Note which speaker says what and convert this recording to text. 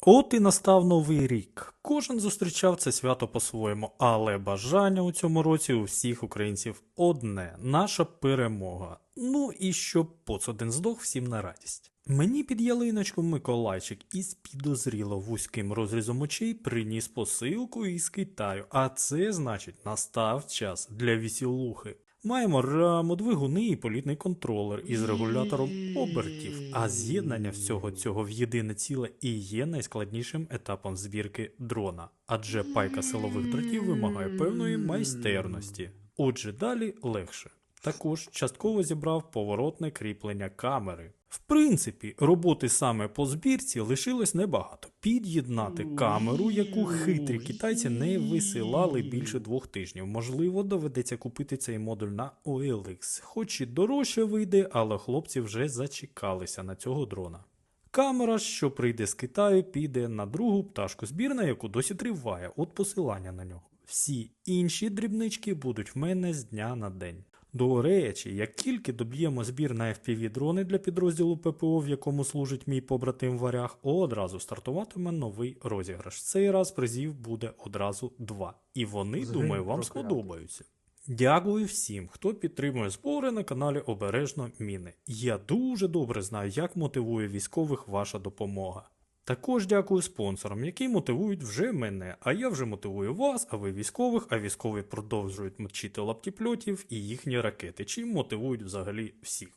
Speaker 1: От і настав новий рік. Кожен зустрічав це свято по-своєму, але бажання у цьому році у всіх українців одне наша перемога. Ну і щоб поц один здох всім на радість. Мені під ялиночку Миколайчик із підозріло вузьким розрізом очей приніс посилку із Китаю, а це значить настав час для вісілухи. Маємо раму, двигуни і політний контролер із регулятором обертів. А з'єднання всього цього в єдине ціле і є найскладнішим етапом збірки дрона, адже пайка силових дротів вимагає певної майстерності. Отже, далі легше. Також частково зібрав поворотне кріплення камери. В принципі, роботи саме по збірці лишилось небагато. Під'єднати камеру, яку хитрі китайці не висилали більше двох тижнів. Можливо, доведеться купити цей модуль на OLX. Хоч і дорожче вийде, але хлопці вже зачекалися на цього дрона. Камера, що прийде з Китаю, піде на другу пташку збірна, яку досі триває, от посилання на нього. Всі інші дрібнички будуть в мене з дня на день. До речі, як тільки доб'ємо збір на FPV дрони для підрозділу ППО, в якому служить мій побратим Варяг, одразу стартуватиме новий розіграш. Цей раз призів буде одразу два. І вони,
Speaker 2: Взагалі
Speaker 1: думаю, вам сподобаються. Дякую всім, хто підтримує збори на каналі Обережно Міни. Я дуже добре знаю, як мотивує військових ваша допомога. Також дякую спонсорам, які мотивують вже мене, а я вже мотивую вас, а ви військових, а військові продовжують мочити лаптіпльотів і їхні ракети, чим мотивують взагалі всіх.